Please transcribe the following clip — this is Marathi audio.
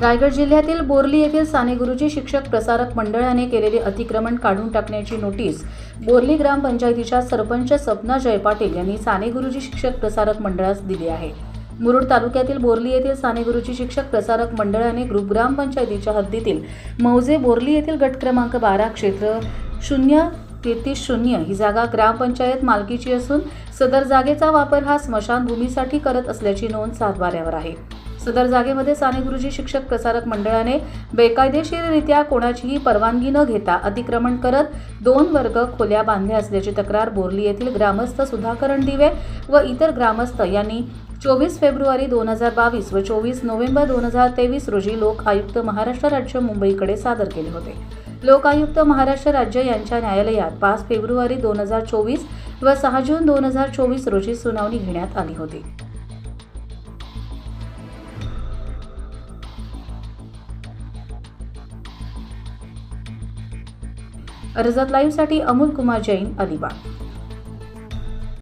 रायगड जिल्ह्यातील बोर्ली येथील साने गुरुजी शिक्षक प्रसारक मंडळाने केलेले अतिक्रमण काढून टाकण्याची नोटीस बोर्ली ग्रामपंचायतीच्या सरपंच सपना जय पाटील यांनी साने गुरुजी शिक्षक प्रसारक मंडळास दिली आहे. मुरुड तालुक्यातील बोर्ली येथील साने गुरुजी शिक्षक प्रसारक मंडळाने ग्रुप ग्रामपंचायतीच्या हद्दीतील मौजे बोर्ली येथील गट क्रमांक बारा क्षेत्र शून्य तेहतीस शून्य ही जागा ग्रामपंचायत मालकीची असून सदर जागेचा वापर हा स्मशानभूमीसाठी करत असल्याची नोंद सातबाऱ्यावर आहे. सदर जागेमध्ये साने गुरुजी शिक्षक प्रसारक मंडळाने बेकायदेशीररित्या कोणाचीही परवानगी न घेता अतिक्रमण करत दोन वर्ग खोल्या बांधल्या असल्याची तक्रार बोर्ली येथील ग्रामस्थ सुधाकरण दिवे व इतर ग्रामस्थ यांनी चोवीस फेब्रुवारी दोन हजार बावीस व चोवीस नोव्हेंबर दोन हजार तेवीस रोजी लोक आयुक्त महाराष्ट्र राज्य मुंबईकडे सादर केले होते. लोकायुक्त महाराष्ट्र राज्य यांच्या न्यायालयात पाच फेब्रुवारी दोन हजार चोवीस व सहा जून दोन हजार चोवीस रोजी सुनावणी घेण्यात आली होती. अर्जत लाईव्हसाठी अमोल कुमार जैन अलिबाग.